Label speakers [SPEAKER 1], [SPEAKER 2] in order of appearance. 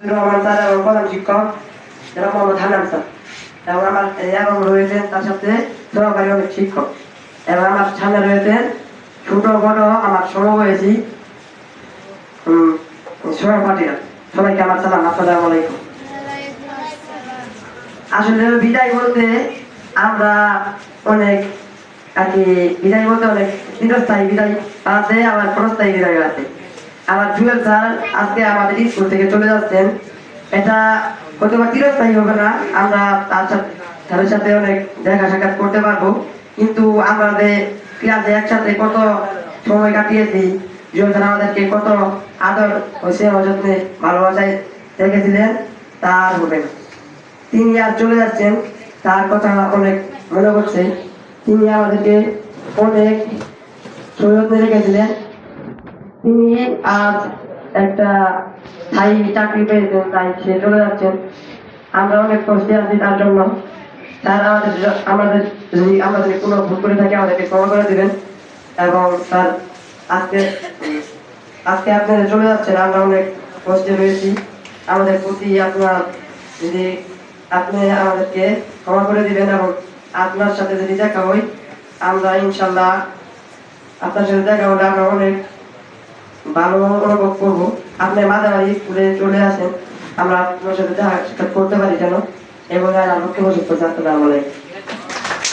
[SPEAKER 1] এবং তার সাথে অনেক শিক্ষক এবং আমার ছোট বড় আমার সমবয়সী আমার আসলে বিদায় বলতে আমরা অনেক আর কি বিদায় বলতে অনেক দীর্ঘস্থায়ী বিদায় আছে আবার ক্ষণস্থায়ী বিদায় আছে আমার জুয়েল স্যার আজকে আমাদের স্কুল থেকে চলে যাচ্ছেন। এটা হয়তো বা চিরস্থায়ী হবে না, আমরা তার সাথে সাথে অনেক দেখা সাক্ষাৎ করতে পারব। কিন্তু আমাদের ক্লাসে একসাথে কত সময় কাটিয়েছি জুয়েল স্যার আমাদেরকে কত আদর ও সেবা যত্নে ভালোবাসায় রেখেছিলেন, তার হবে তিনি আর চলে যাচ্ছেন, তার কথা অনেক মনে করছে তিনি আমাদেরকে অনেক সৈয়দ রেখেছিলেন। তিনি আজ একটা স্থায়ী চাকরি পেয়েছেন তাই সে চলে যাচ্ছেন আমরা অনেক কষ্টে আছি তার জন্য। তার আমাদের আমাদের যদি আমাদের কোনো ভুল করে থাকে, আমাদেরকে ক্ষমা করে দিবেন। এবং তার আজকে আজকে আপনারা চলে যাচ্ছেন, আমরা অনেক কষ্টে রয়েছি। আমাদের প্রতি আপনার যদি আপনি আমাদেরকে ক্ষমা করে দিবেন এবং আপনার সাথে যদি দেখা হয়, আমরা ইনশাল্লাহ আপনার সাথে দেখা হলে আমরা অনেক ভালো অনুভব করব। আপনি মাঝামাঝি স্কুলে চলে আসেন, আমরা আপনার সাথে দেখা করতে পারি যেন। এবং আর আমাকে করছি আসসালামু আলাইকুম